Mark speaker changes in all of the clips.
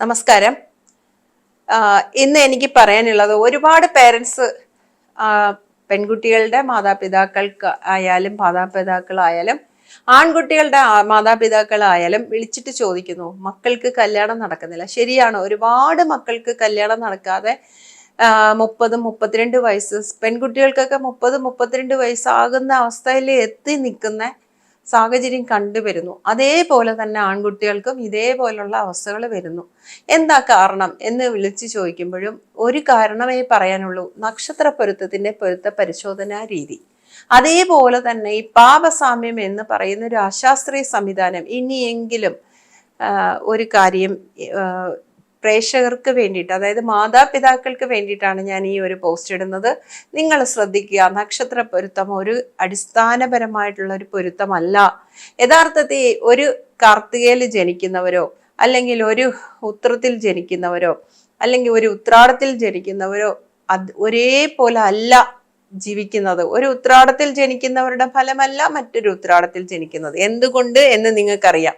Speaker 1: നമസ്കാരം. ഇന്ന് എനിക്ക് പറയാനുള്ളത് ഒരുപാട് പേരൻസ് പെൺകുട്ടികളുടെ മാതാപിതാക്കൾക്ക് ആയാലും മാതാപിതാക്കളായാലും ആൺകുട്ടികളുടെ മാതാപിതാക്കളായാലും വിളിച്ചിട്ട് ചോദിക്കുന്നു മക്കൾക്ക് കല്യാണം നടക്കുന്നില്ല. ശരിയാണ് ഒരുപാട് മക്കൾക്ക് കല്യാണം നടക്കാതെ മുപ്പതും മുപ്പത്തിരണ്ട് വയസ്സ് പെൺകുട്ടികൾക്കൊക്കെ മുപ്പത് മുപ്പത്തിരണ്ട് വയസ്സാകുന്ന അവസ്ഥയിൽ എത്തി നിൽക്കുന്ന സാഹചര്യം കണ്ടുവരുന്നു. അതേപോലെ തന്നെ ആൺകുട്ടികൾക്കും ഇതേപോലുള്ള അവസ്ഥകൾ വരുന്നു. എന്താ കാരണം എന്ന് വിളിച്ചു ചോദിക്കുമ്പോഴും ഒരു കാരണമേ പറയാനുള്ളൂ. നക്ഷത്ര പൊരുത്തത്തിന്റെ പൊരുത്ത പരിശോധനാ രീതി. അതേപോലെ തന്നെ ഈ പാപസാമ്യം എന്ന് പറയുന്ന ഒരു അശാസ്ത്രീയ സംവിധാനം ഇനിയെങ്കിലും ഒരു കാര്യം പ്രേക്ഷകർക്ക് വേണ്ടിയിട്ട് അതായത് മാതാപിതാക്കൾക്ക് വേണ്ടിയിട്ടാണ് ഞാൻ ഈ ഒരു പോസ്റ്റ് ഇടുന്നത്. നിങ്ങൾ ശ്രദ്ധിക്കുക നക്ഷത്ര പൊരുത്തം ഒരു അടിസ്ഥാനപരമായിട്ടുള്ള ഒരു പൊരുത്തമല്ല. യഥാർത്ഥത്തിൽ ഒരു കാർത്തികയിൽ ജനിക്കുന്നവരോ അല്ലെങ്കിൽ ഒരു ഉത്രത്തിൽ ജനിക്കുന്നവരോ അല്ലെങ്കിൽ ഒരു ഉത്രാടത്തിൽ ജനിക്കുന്നവരോ അത് ഒരേപോലെ അല്ല ജീവിക്കുന്നത്. ഒരു ഉത്രാടത്തിൽ ജനിക്കുന്നവരുടെ ഫലമല്ല മറ്റൊരു ഉത്രാടത്തിൽ ജനിക്കുന്നത്. എന്തുകൊണ്ട് എന്ന് നിങ്ങൾക്കറിയാം.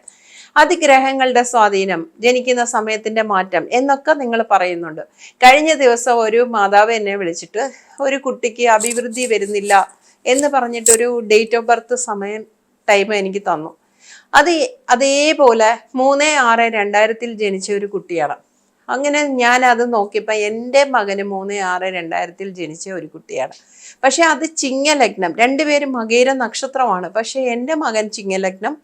Speaker 1: അത് ഗ്രഹങ്ങളുടെ സ്വാധീനം ജനിക്കുന്ന സമയത്തിന്റെ മാറ്റം എന്നൊക്കെ നിങ്ങൾ പറയുന്നുണ്ട്. കഴിഞ്ഞ ദിവസം ഒരു മാതാവ് എന്നെ വിളിച്ചിട്ട് ഒരു കുട്ടിക്ക് അഭിവൃദ്ധി വരുന്നില്ല എന്ന് പറഞ്ഞിട്ട് ഒരു ഡേറ്റ് ഓഫ് ബർത്ത് സമയം ടൈം എനിക്ക് തന്നു. അത് അതേപോലെ മൂന്ന് ആറ് രണ്ടായിരത്തിൽ ജനിച്ച ഒരു കുട്ടിയാണ്. അങ്ങനെ ഞാൻ അത് നോക്കിയപ്പോൾ എന്റെ മകന് മൂന്ന് ആറ് രണ്ടായിരത്തിൽ ജനിച്ച ഒരു കുട്ടിയാണ്. പക്ഷെ അത് ചിങ്ങലഗ്നം. രണ്ടുപേരും മകേര നക്ഷത്രമാണ്. പക്ഷെ എന്റെ മകൻ ചിങ്ങലഗ്നം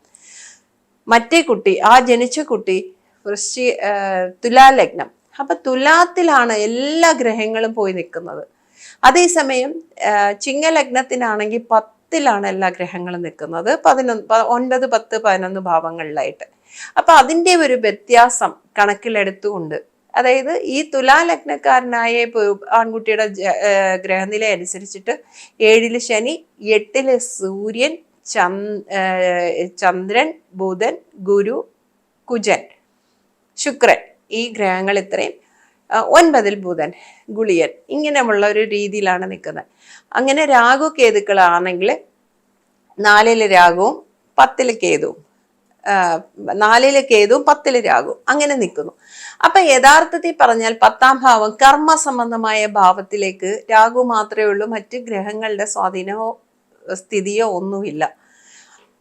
Speaker 1: മറ്റേ കുട്ടി ആ ജനിച്ച കുട്ടി വൃശ്ചി തുലാലഗ്നം. അപ്പൊ തുലാത്തിലാണ് എല്ലാ ഗ്രഹങ്ങളും പോയി നിൽക്കുന്നത്. അതേസമയം ചിങ്ങലഗ്നത്തിനാണെങ്കിൽ പത്തിലാണ് എല്ലാ ഗ്രഹങ്ങളും നിൽക്കുന്നത്. പതിനൊന്ന് ഒൻപത് പത്ത് പതിനൊന്ന് ഭാവങ്ങളിലായിട്ട്. അപ്പൊ അതിന്റെ ഒരു വ്യത്യാസം കണക്കിലെടുത്തുകൊണ്ട് അതായത് ഈ തുലാലഗ്നക്കാരനായ ആൺകുട്ടിയുടെ ഗ്രഹനില അനുസരിച്ചിട്ട് ഏഴിൽ ശനി എട്ടിൽ സൂര്യൻ ചന്ദ്രൻ ബുധൻ ഗുരു കുജൻ ശുക്രൻ. ഈ ഗ്രഹങ്ങൾ ഇത്രയും. ഒൻപതിൽ ബുധൻ ഗുളിയൻ. ഇങ്ങനെയുള്ള ഒരു രീതിയിലാണ് നിൽക്കുന്നത്. അങ്ങനെ രാഹു കേതുക്കളാണെങ്കിൽ നാലിൽ രാഹുവും പത്തിൽ കേതുവും. നാലിൽ കേതുവും പത്തിൽ രാഹുവും. അങ്ങനെ നിൽക്കുന്നു. അപ്പൊ യഥാർത്ഥത്തിൽ പറഞ്ഞാൽ പത്താം ഭാവം കർമ്മ സംബന്ധമായ ഭാവത്തിലേക്ക് രാഘു മാത്രമേ ഉള്ളൂ. മറ്റ് ഗ്രഹങ്ങളുടെ സ്വാധീനമോ സ്ഥിതിയോ ഒന്നുമില്ല.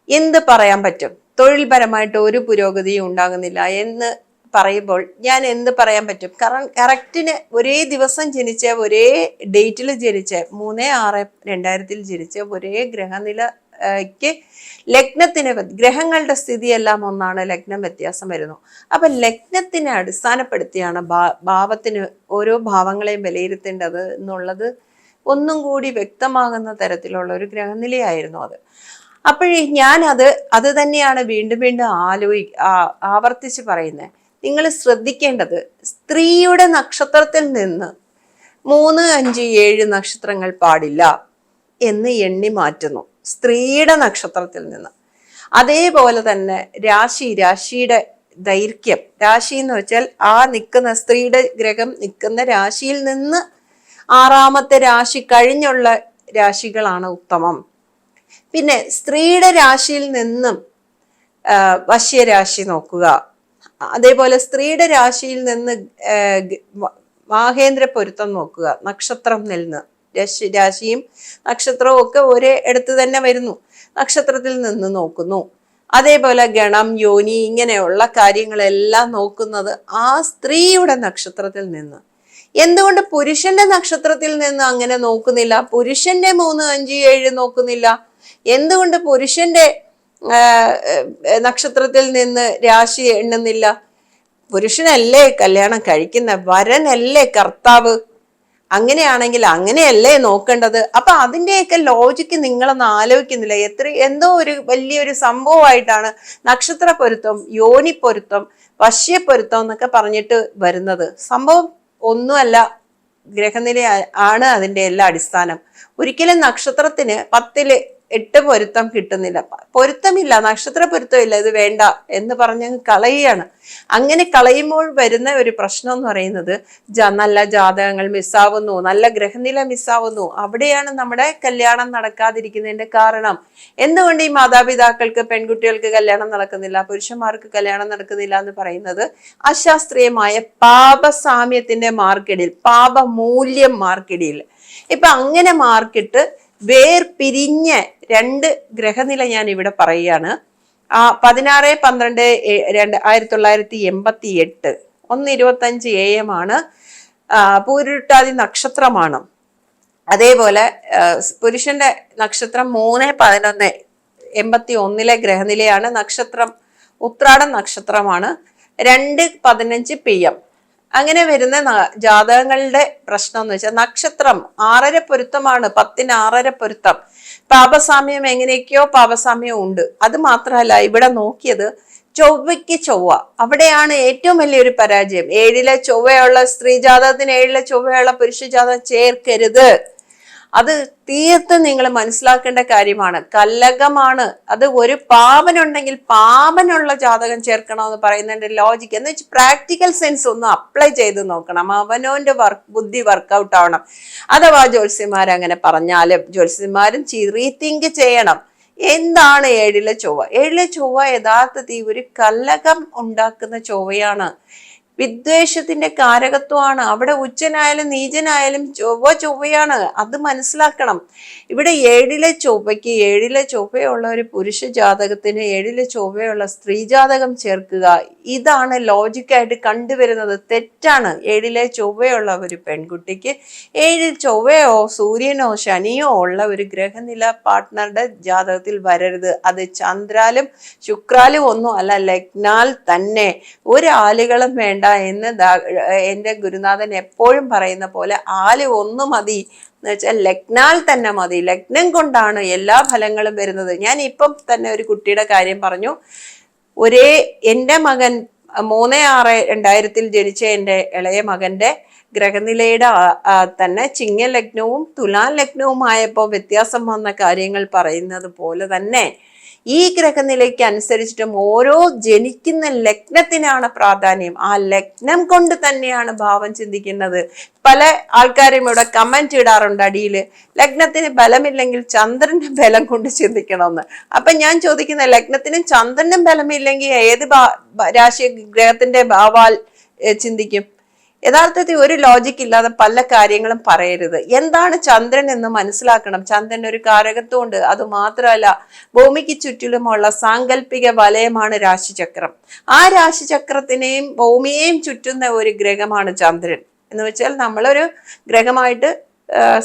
Speaker 1: എന്ത് പറയാൻ പറ്റും? തൊഴിൽപരമായിട്ട് ഒരു പുരോഗതിയും ഉണ്ടാകുന്നില്ല എന്ന് പറയുമ്പോൾ ഞാൻ എന്ത് പറയാൻ പറ്റും? കാരണം കറക്റ്റിന് ഒരേ ദിവസം ജനിച്ച ഒരേ ഡേറ്റിൽ ജനിച്ച മൂന്ന് ആറ് രണ്ടായിരത്തിൽ ജനിച്ച ഒരേ ഗ്രഹനിലയ്ക്ക് ലഗ്നത്തിന് ഗ്രഹങ്ങളുടെ സ്ഥിതിയെല്ലാം ഒന്നാണ് ലഗ്നം വ്യത്യാസം വരുന്നു. അപ്പം ലഗ്നത്തിനെ അടിസ്ഥാനപ്പെടുത്തിയാണ് ഭാവത്തിന് ഓരോ ഭാവങ്ങളെയും വിലയിരുത്തേണ്ടത് എന്നുള്ളത് ഒന്നും കൂടി വ്യക്തമാകുന്ന തരത്തിലുള്ള ഒരു ഗ്രഹനിലയായിരുന്നു അത്. അപ്പോഴേ ഞാൻ അത് അത് തന്നെയാണ് വീണ്ടും വീണ്ടും ആലോചി ആവർത്തിച്ച് പറയുന്നത് നിങ്ങൾ ശ്രദ്ധിക്കേണ്ടത് സ്ത്രീയുടെ നക്ഷത്രത്തിൽ നിന്ന് മൂന്ന് അഞ്ച് ഏഴ് നക്ഷത്രങ്ങൾ പാടില്ല എന്ന് എണ്ണി മാറ്റുന്നു സ്ത്രീയുടെ നക്ഷത്രത്തിൽ നിന്ന്. അതേപോലെ തന്നെ രാശി രാശിയുടെ ദൈർഘ്യം. രാശി എന്ന് വെച്ചാൽ ആ നിൽക്കുന്ന സ്ത്രീയുടെ ഗ്രഹം നിൽക്കുന്ന രാശിയിൽ നിന്ന് ആറാമത്തെ രാശി കഴിഞ്ഞുള്ള രാശികളാണ് ഉത്തമം. പിന്നെ സ്ത്രീയുടെ രാശിയിൽ നിന്നും വശ്യരാശി നോക്കുക. അതേപോലെ സ്ത്രീയുടെ രാശിയിൽ നിന്ന് മാഹേന്ദ്ര പൊരുത്തം നോക്കുക. നക്ഷത്രം നിന്ന് രാശി രാശിയും നക്ഷത്രവും ഒക്കെ ഒരേ എടുത്ത് തന്നെ വരുന്നു. നക്ഷത്രത്തിൽ നിന്ന് നോക്കുന്നു. അതേപോലെ ഗണം യോനി ഇങ്ങനെയുള്ള കാര്യങ്ങളെല്ലാം നോക്കുന്നത് ആ സ്ത്രീയുടെ നക്ഷത്രത്തിൽ നിന്ന്. എന്തുകൊണ്ട് പുരുഷന്റെ നക്ഷത്രത്തിൽ നിന്ന് അങ്ങനെ നോക്കുന്നില്ല? പുരുഷന്റെ മൂന്ന് അഞ്ച് ഏഴ് നോക്കുന്നില്ല. എന്തുകൊണ്ട് പുരുഷന്റെ നക്ഷത്രത്തിൽ നിന്ന് രാശി എണ്ണുന്നില്ല? പുരുഷനല്ലേ കല്യാണം കഴിക്കുന്ന? വരനല്ലേ കർത്താവ്? അങ്ങനെയാണെങ്കിൽ അങ്ങനെയല്ലേ നോക്കേണ്ടത്? അപ്പൊ അതിന്റെയൊക്കെ ലോജിക്ക് നിങ്ങളൊന്ന് ആലോചിക്കുന്നില്ല. എത്ര എന്തോ ഒരു വലിയൊരു സംഭവമായിട്ടാണ് നക്ഷത്ര പൊരുത്തം യോനി പൊരുത്തം വശ്യപ്പൊരുത്തം എന്നൊക്കെ പറഞ്ഞിട്ട് വരുന്നത്. സംഭവം ഒന്നുമല്ല ഗ്രഹനില ആണ് അതിന്റെ എല്ലാ അടിസ്ഥാനം. ഒരിക്കലും നക്ഷത്രത്തിന് പത്തിൽ എട്ട് പൊരുത്തം കിട്ടുന്നില്ല. പൊരുത്തമില്ല നക്ഷത്ര പൊരുത്തമില്ല ഇത് വേണ്ട എന്ന് പറഞ്ഞ് കളയുകയാണ്. അങ്ങനെ കളയുമ്പോൾ വരുന്ന ഒരു പ്രശ്നം എന്ന് പറയുന്നത് നല്ല ജാതകങ്ങൾ മിസ്സാവുന്നു നല്ല ഗ്രഹനില മിസ്സാവുന്നു. അവിടെയാണ് നമ്മുടെ കല്യാണം നടക്കാതിരിക്കുന്നതിന്റെ കാരണം. എന്തുകൊണ്ട് ഈ മാതാപിതാക്കൾക്ക് പെൺകുട്ടികൾക്ക് കല്യാണം നടക്കുന്നില്ല പുരുഷന്മാർക്ക് കല്യാണം നടക്കുന്നില്ല എന്ന് പറയുന്നത് അശാസ്ത്രീയമായ പാപസാമ്യത്തിന്റെ മാർക്കിടിൽ പാപമൂല്യം മാർക്കിടിയിൽ. ഇപ്പൊ അങ്ങനെ മാർക്കിട്ട് വേർപിരിഞ്ഞ രണ്ട് ഗ്രഹനില ഞാൻ ഇവിടെ പറയുകയാണ്. ആ പതിനാറ് പന്ത്രണ്ട് രണ്ട് ആയിരത്തി തൊള്ളായിരത്തി എൺപത്തി എട്ട് ഒന്ന് ഇരുപത്തഞ്ച് എ എം ആണ്. പൂരുട്ടാതി നക്ഷത്രമാണ്. അതേപോലെ പുരുഷന്റെ നക്ഷത്രം മൂന്ന് പതിനൊന്ന് എൺപത്തി ഒന്നിലെ ഗ്രഹനിലയാണ്. നക്ഷത്രം ഉത്രാടം നക്ഷത്രമാണ്. രണ്ട് പതിനഞ്ച് പി എം. അങ്ങനെ വരുന്ന ജാതകങ്ങളുടെ പ്രശ്നം എന്ന് വെച്ചാൽ നക്ഷത്രം ആറര പൊരുത്തമാണ് പത്തിന് ആറര പൊരുത്തം. പാപസാമ്യം എങ്ങനെയൊക്കെയോ പാപസാമ്യം ഉണ്ട്. അത് മാത്രമല്ല ഇവിടെ നോക്കിയത് ചൊവ്വയ്ക്ക് ചൊവ്വ. അവിടെയാണ് ഏറ്റവും വലിയൊരു പരാജയം. ഏഴിലെ ചൊവ്വയുള്ള സ്ത്രീ ജാതകത്തിന് ഏഴിലെ ചൊവ്വയുള്ള പുരുഷ ജാതകം ചേർക്കരുത്. അത് തീർത്തും നിങ്ങൾ മനസ്സിലാക്കേണ്ട കാര്യമാണ്. കല്ലകമാണ് അത് ഒരു പാവനുണ്ടെങ്കിൽ പാവനുള്ള ജാതകം ചേർക്കണമെന്ന് പറയുന്നതിന്റെ ലോജിക്ക് എന്ന് വെച്ചാൽ പ്രാക്ടിക്കൽ സെൻസ് ഒന്ന് അപ്ലൈ ചെയ്ത് നോക്കണം. അവനോന്റെ വർക്ക് ബുദ്ധി വർക്കൗട്ട് ആവണം. അഥവാ ജ്യോത്സ്യന്മാർ അങ്ങനെ പറഞ്ഞാലും ജ്യോത്സ്യന്മാരും റീതിങ്ക് ചെയ്യണം. എന്താണ് ഏഴിലെ ചൊവ്വ? ഏഴിലെ ചൊവ്വ യഥാർത്ഥത്തിൽ ഒരു കല്ലകം ഉണ്ടാക്കുന്ന ചൊവ്വയാണ്. വിദ്വേഷത്തിന്റെ കാരകത്വമാണ്. അവിടെ ഉച്ചനായാലും നീചനായാലും ചൊവ്വ ചൊവ്വയാണ്. അത് മനസ്സിലാക്കണം. ഇവിടെ ഏഴിലെ ചൊവ്വയ്ക്ക് ഏഴിലെ ചൊവ്വയുള്ള ഒരു പുരുഷ ജാതകത്തിന് ഏഴിലെ ചൊവ്വയുള്ള സ്ത്രീ ജാതകം ചേർക്കുക ഇതാണ് ലോജിക്കായിട്ട് കണ്ടുവരുന്നത്. തെറ്റാണ്. ഏഴിലെ ചൊവ്വയുള്ള ഒരു പെൺകുട്ടിക്ക് ഏഴിൽ ചൊവ്വയോ സൂര്യനോ ശനിയോ ഉള്ള ഒരു ഗ്രഹനില പാർട്ട്ണറുടെ ജാതകത്തിൽ വരരുത്. അത് ചന്ദ്രാലും ശുക്രാലും ഒന്നും അല്ല ലഗ്നാൽ തന്നെ. ഒരു വേണ്ട. എന്ന് എന്റെ ഗുരുനാഥൻ എപ്പോഴും പറയുന്ന പോലെ ആൽ ഒന്ന് മതി എന്ന് വെച്ചാൽ ലഗ്നാൽ തന്നെ മതി. ലഗ്നം കൊണ്ടാണ് എല്ലാ ഫലങ്ങളും വരുന്നത്. ഞാൻ ഇപ്പം തന്നെ ഒരു കുട്ടിയുടെ കാര്യം പറഞ്ഞു. ഒരേ എന്റെ മകൻ മൂന്ന് ആറ് രണ്ടായിരത്തിൽ ജനിച്ച എന്റെ ഇളയ മകന്റെ ഗ്രഹനിലയുടെ തന്നെ ചിങ്ങ ലഗ്നവും തുലാം ലഗ്നവുമായപ്പോൾ വ്യത്യാസം വന്ന കാര്യങ്ങൾ പറയുന്നത് പോലെ തന്നെ ഈ ഗ്രഹനിലയ്ക്ക് അനുസരിച്ചിട്ടും ഓരോ ജനിക്കുന്ന ലഗ്നത്തിനാണ് പ്രാധാന്യം. ആ ലഗ്നം കൊണ്ട് തന്നെയാണ് ഭാവം ചിന്തിക്കുന്നത്. പല ആൾക്കാരും ഇവിടെ കമന്റ് ഇടാറുണ്ട് അടിയിൽ ലഗ്നത്തിന് ബലമില്ലെങ്കിൽ ചന്ദ്രന്റെ ബലം കൊണ്ട് ചിന്തിക്കണമെന്ന്. അപ്പൊ ഞാൻ ചോദിക്കുന്ന ലഗ്നത്തിനും ചന്ദ്രനും ബലമില്ലെങ്കിൽ ഏത് രാശി ഗ്രഹത്തിന്റെ ഭാവാൽ ചിന്തിക്കും? യഥാർത്ഥത്തിൽ ഒരു ലോജിക് ഇല്ലാതെ പല കാര്യങ്ങളും പറയരുത്. എന്താണ് ചന്ദ്രൻ എന്ന് മനസ്സിലാക്കണം. ചന്ദ്രൻ ഒരു കാരകത്വം ഉണ്ട് അത് മാത്രമല്ല ഭൂമിക്ക് ചുറ്റിലുമുള്ള സാങ്കല്പിക വലയമാണ് രാശിചക്രം. ആ രാശിചക്രത്തിനെയും ഭൂമിയെയും ചുറ്റുന്ന ഒരു ഗ്രഹമാണ് ചന്ദ്രൻ. എന്ന് വെച്ചാൽ നമ്മളൊരു ഗ്രഹമായിട്ട്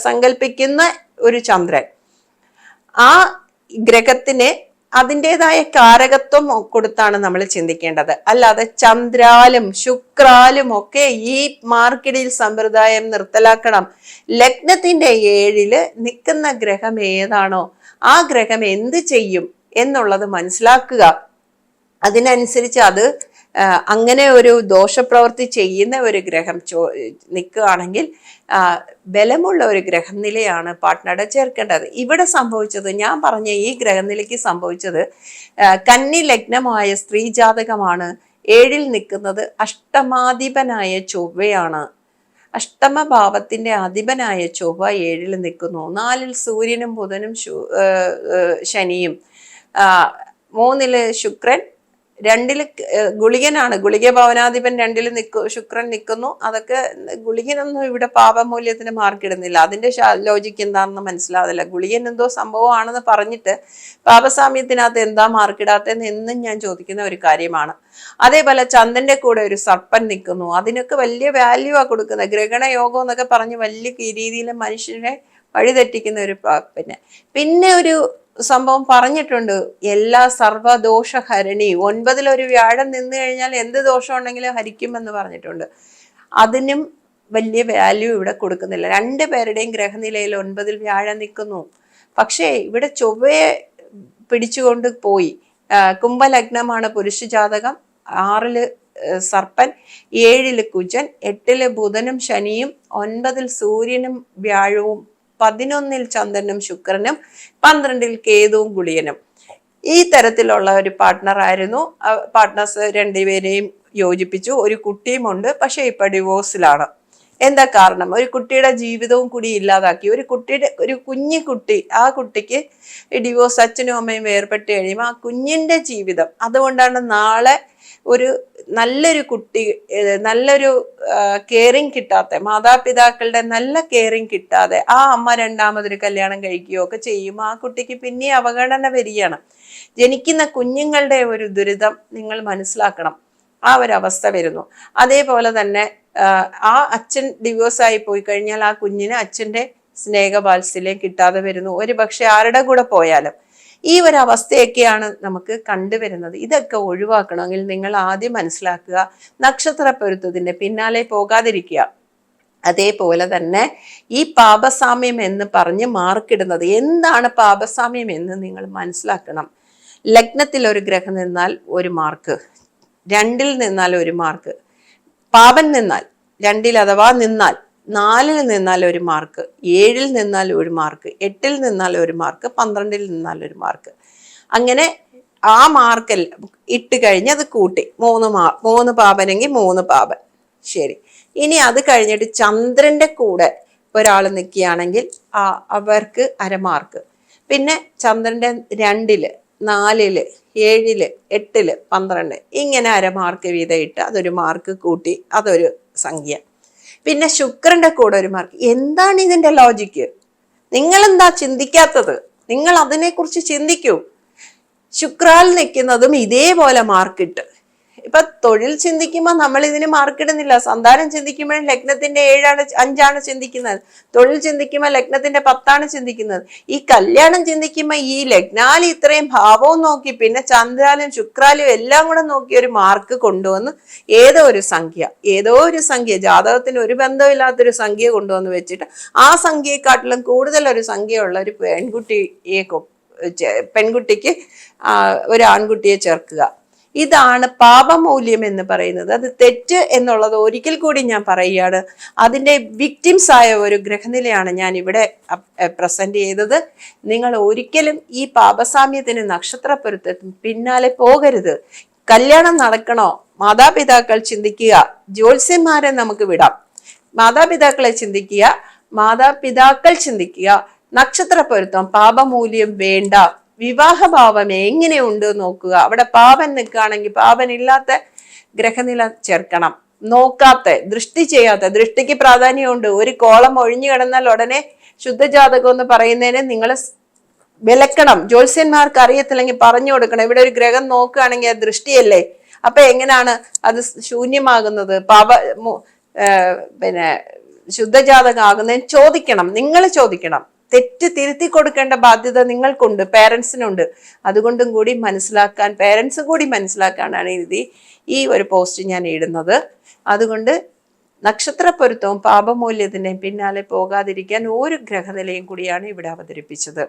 Speaker 1: സങ്കല്പിക്കുന്ന ഒരു ചന്ദ്രൻ. ആ ഗ്രഹത്തിന് അതിന്റെതായ കാരകത്വം കൊടുത്താണ് നമ്മൾ ചിന്തിക്കേണ്ടത്. അല്ലാതെ ചന്ദ്രാലും ശുക്രാലും ഒക്കെ ഈ മാർക്കിടിൽ സമ്പ്രദായം നിർത്തലാക്കണം. ലഗ്നത്തിന്റെ ഏഴിൽ നിൽക്കുന്ന ഗ്രഹം ഏതാണോ ആ ഗ്രഹം എന്ത് ചെയ്യും എന്നുള്ളത് മനസ്സിലാക്കുക. അതിനനുസരിച്ച് അത് അങ്ങനെ ഒരു ദോഷപ്രവൃത്തി ചെയ്യുന്ന ഒരു ഗ്രഹം ചോ നിൽക്കുകയാണെങ്കിൽ ബലമുള്ള ഒരു ഗ്രഹനിലയാണ് പാട്ട്നയുടെ ചേർക്കേണ്ടത്. ഇവിടെ സംഭവിച്ചത് ഞാൻ പറഞ്ഞ ഈ ഗ്രഹനിലയ്ക്ക് സംഭവിച്ചത് കന്നി ലഗ്നമായ സ്ത്രീ ജാതകമാണ് ഏഴിൽ നിൽക്കുന്നത് അഷ്ടമാധിപനായ ചൊവ്വയാണ്. അഷ്ടമഭാവത്തിന്റെ അധിപനായ ചൊവ്വ ഏഴിൽ നിൽക്കുന്നു. നാലിൽ സൂര്യനും ബുധനും ശനിയും. മൂന്നിൽ ശുക്രൻ രണ്ടിൽ ഗുളികനാണ്. ഗുളിക ഭവനാധിപൻ രണ്ടിൽ നിൽക്കു ശുക്രൻ നിൽക്കുന്നു അതൊക്കെ ഗുളികനൊന്നും ഇവിടെ പാപമൂല്യത്തിന് മാർക്കിടുന്നില്ല അതിന്റെ ലോജിക്ക് എന്താണെന്ന് മനസ്സിലാവില്ല ഗുളികൻ എന്തോ സംഭവമാണെന്ന് പറഞ്ഞിട്ട് പാപസാമ്യത്തിനകത്ത് എന്താ മാർക്കിടാത്തതെന്ന് എന്നും ഞാൻ ചോദിക്കുന്ന ഒരു കാര്യമാണ്. അതേപോലെ ചന്ദന്റെ കൂടെ ഒരു സർപ്പൻ നിൽക്കുന്നു അതിനൊക്കെ വലിയ വാല്യൂ ആ കൊടുക്കുന്നത്. ഗ്രഹണ യോഗം എന്നൊക്കെ പറഞ്ഞ് വലിയ രീതിയിൽ മനുഷ്യനെ വഴിതെറ്റിക്കുന്ന ഒരു പിന്നെ പിന്നെ ഒരു സംഭവം പറഞ്ഞിട്ടുണ്ട്. എല്ലാ സർവദോഷഹരണി ഒൻപതിലൊരു വ്യാഴം നിന്നു കഴിഞ്ഞാൽ എന്ത് ദോഷം ഉണ്ടെങ്കിലും ഹരിക്കുമെന്ന് പറഞ്ഞിട്ടുണ്ട്. അതിനും വലിയ വാല്യൂ ഇവിടെ കൊടുക്കുന്നില്ല. രണ്ട് പേരുടെയും ഗ്രഹനിലയിൽ ഒൻപതിൽ വ്യാഴം നിൽക്കുന്നു. പക്ഷേ ഇവിടെ ചൊവ്വയെ പിടിച്ചുകൊണ്ട് പോയി. കുംഭലഗ്നമാണ് പുരുഷ ജാതകം ആറിൽ സർപ്പൻ ഏഴിൽ കുജൻ എട്ടിൽ ബുധനും ശനിയും ഒൻപതിൽ സൂര്യനും വ്യാഴവും പതിനൊന്നിൽ ചന്ദ്രനും ശുക്രനും പന്ത്രണ്ടിൽ കേതുവും ഗുളിയനും ഈ തരത്തിലുള്ള ഒരു പാർട്ട്ണർ ആയിരുന്നു. പാർട്ട്നേഴ്സ് രണ്ടുപേരെയും യോജിപ്പിച്ചു. ഒരു കുട്ടിയുമുണ്ട് പക്ഷേ ഇപ്പൊ ഡിവോഴ്സിലാണ് എന്താ കാരണം? ഒരു കുട്ടിയുടെ ജീവിതവും കൂടി ഇല്ലാതാക്കി. ഒരു കുട്ടിയുടെ ഒരു കുഞ്ഞു കുട്ടി ആ കുട്ടിക്ക് ഡിവോഴ്സ് അച്ഛനും അമ്മയും വേർപെട്ട് കഴിയുമ്പോൾ ആ കുഞ്ഞിന്റെ ജീവിതം. അതുകൊണ്ടാണ് നാളെ ഒരു നല്ലൊരു കുട്ടി നല്ലൊരു കെയറിങ് കിട്ടാത്ത മാതാപിതാക്കളുടെ നല്ല കെയറിങ് കിട്ടാതെ ആ അമ്മ രണ്ടാമതൊരു കല്യാണം കഴിക്കുകയോ ഒക്കെ ചെയ്യുമ്പോൾ ആ കുട്ടിക്ക് പിന്നെ അവഗണന വരികയാണ്. ജനിക്കുന്ന കുഞ്ഞുങ്ങളുടെ ഒരു ദുരിതം നിങ്ങൾ മനസ്സിലാക്കണം. ആ ഒരു അവസ്ഥ വരുന്നു. അതേപോലെ തന്നെ ആ അച്ഛൻ ഡിവോഴ്സ് ആയി പോയി കഴിഞ്ഞാൽ ആ കുഞ്ഞിന് അച്ഛന്റെ സ്നേഹവാത്സല്യം കിട്ടാതെ വരുന്നു. ഒരു പക്ഷെ ആരുടെ കൂടെ പോയാലും. ഈ ഒരു അവസ്ഥയൊക്കെയാണ് നമുക്ക് കണ്ടുവരുന്നത്. ഇതൊക്കെ ഒഴിവാക്കണമെങ്കിൽ നിങ്ങൾ ആദ്യം മനസ്സിലാക്കുക നക്ഷത്ര പൊരുത്തത്തിന്റെ പിന്നാലെ പോകാതിരിക്കുക. അതേപോലെ തന്നെ ഈ പാപസാമ്യം എന്ന് പറഞ്ഞ് മാർക്കിടുന്നത് എന്താണ് പാപസാമ്യം എന്ന് നിങ്ങൾ മനസ്സിലാക്കണം. ലഗ്നത്തിൽ ഒരു ഗ്രഹം നിന്നാൽ ഒരു മാർക്ക് രണ്ടിൽ നിന്നാൽ ഒരു മാർക്ക് പാപൻ നിന്നാൽ രണ്ടിൽ അഥവാ നിന്നാൽ നാലിൽ നിന്നാൽ ഒരു മാർക്ക് ഏഴിൽ നിന്നാൽ ഒരു മാർക്ക് എട്ടിൽ നിന്നാൽ ഒരു മാർക്ക് പന്ത്രണ്ടിൽ നിന്നാൽ ഒരു മാർക്ക് അങ്ങനെ ആ മാർക്കിൽ ഇട്ട് കഴിഞ്ഞ് അത് കൂട്ടി. മൂന്ന് മാ മൂന്ന് പാപനെങ്കിൽ മൂന്ന് പാപൻ. ശരി. ഇനി അത് കഴിഞ്ഞിട്ട് ചന്ദ്രന്റെ കൂടെ ഒരാൾ നിൽക്കുകയാണെങ്കിൽ ആ അവർക്ക് അരമാർക്ക് പിന്നെ ചന്ദ്രന്റെ രണ്ടിൽ നാലിൽ ഏഴിൽ എട്ടിൽ പന്ത്രണ്ട് ഇങ്ങനെ അരമാർക്ക് വീതം ഇട്ട് അതൊരു മാർക്ക് കൂട്ടി അതൊരു സംഖ്യ. പിന്നെ ശുക്രന്റെ കൂടെ ഒരു മാർക്ക് എന്താണ് ഇതിന്റെ ലോജിക്ക് നിങ്ങൾ എന്താ ചിന്തിക്കാത്തത്? നിങ്ങൾ അതിനെക്കുറിച്ച് ചിന്തിക്കൂ. ശുക്രാൽ നിൽക്കുന്നതും ഇതേപോലെ മാർക്കിട്ട് ഇപ്പൊ തൊഴിൽ ചിന്തിക്കുമ്പോൾ നമ്മൾ ഇതിന് മാർക്കിടുന്നില്ല സന്താനം ചിന്തിക്കുമ്പോഴും ലഗ്നത്തിന്റെ ഏഴാണ് അഞ്ചാണ് ചിന്തിക്കുന്നത്. തൊഴിൽ ചിന്തിക്കുമ്പോൾ ലഗ്നത്തിന്റെ പത്താണ് ചിന്തിക്കുന്നത്. ഈ കല്യാണം ചിന്തിക്കുമ്പോൾ ഈ ലഗ്നാലി ഇത്രയും ഭാവവും നോക്കി പിന്നെ ചന്ദ്രാലും ശുക്രാലും എല്ലാം കൂടെ നോക്കി ഒരു മാർക്ക് കൊണ്ടുവന്ന് ഏതോ ഒരു സംഖ്യ ഏതോ ഒരു സംഖ്യ ജാതകത്തിന് ഒരു ബന്ധമില്ലാത്തൊരു സംഖ്യ കൊണ്ടുവന്ന് വെച്ചിട്ട് ആ സംഖ്യയെക്കാട്ടിലും കൂടുതൽ ഒരു സംഖ്യയുള്ള ഒരു പെൺകുട്ടിയെ പെൺകുട്ടിക്ക് ഒരു ആൺകുട്ടിയെ ചേർക്കുക. ഇതാണ് പാപമൂല്യം എന്ന് പറയുന്നത്. അത് തെറ്റ് എന്നുള്ളത് ഒരിക്കൽ കൂടി ഞാൻ പറയുകയാണ്. അതിന്റെ വിക്ടിംസ് ആയ ഒരു ഗ്രഹനിലയാണ് ഞാൻ ഇവിടെ പ്രസന്റ് ചെയ്തത്. നിങ്ങൾ ഒരിക്കലും ഈ പാപസാമ്യത്തിന് നക്ഷത്രപ്പൊരുത്തത്തിന് പിന്നാലെ പോകരുത്. കല്യാണം നടക്കണോ? മാതാപിതാക്കൾ ചിന്തിക്കുക. ജ്യോത്സ്യന്മാരെ നമുക്ക് വിടാം. മാതാപിതാക്കളെ ചിന്തിക്കുക. മാതാപിതാക്കൾ ചിന്തിക്കുക. നക്ഷത്രപ്പൊരുത്തം പാപമൂല്യം വേണ്ട. വിവാഹഭാവം എങ്ങനെയുണ്ട് നോക്കുക. അവിടെ പാപൻ നിൽക്കുകയാണെങ്കിൽ പാപൻ ഇല്ലാത്ത ഗ്രഹനില ചേർക്കണം. നോക്കാത്ത ദൃഷ്ടി ചെയ്യാത്ത ദൃഷ്ടിക്ക് പ്രാധാന്യമുണ്ട്. ഒരു കോളം ഒഴിഞ്ഞു കിടന്നാൽ ഉടനെ ശുദ്ധജാതകം എന്ന് പറയുന്നതിന് നിങ്ങൾ വിലക്കണം. ജ്യോത്സ്യന്മാർക്ക് അറിയത്തില്ലെങ്കിൽ പറഞ്ഞു കൊടുക്കണം. ഇവിടെ ഒരു ഗ്രഹം നോക്കുകയാണെങ്കിൽ അത് ദൃഷ്ടിയല്ലേ? അപ്പൊ എങ്ങനെയാണ് അത് ശൂന്യമാകുന്നത്? പാപ പിന്നെ ശുദ്ധജാതകം ആകുന്നതിന് ചോദിക്കണം. നിങ്ങൾ ചോദിക്കണം. തെറ്റ് തിരുത്തി കൊടുക്കേണ്ട ബാധ്യത നിങ്ങൾക്കുണ്ട് പേരൻസിനുണ്ട് അതുകൊണ്ടും കൂടി മനസ്സിലാക്കാൻ പേരൻസ് കൂടി മനസ്സിലാക്കാനാണ് എഴുതി ഈ ഒരു പോസ്റ്റ് ഞാൻ ഇടുന്നത്. അതുകൊണ്ട് നക്ഷത്ര പൊരുത്തവും പാപമൂല്യത്തിന്റെയും പിന്നാലെ പോകാതിരിക്കാൻ ഒരു ഗ്രഹനിലയും കൂടിയാണ് ഇവിടെ അവതരിപ്പിച്ചത്.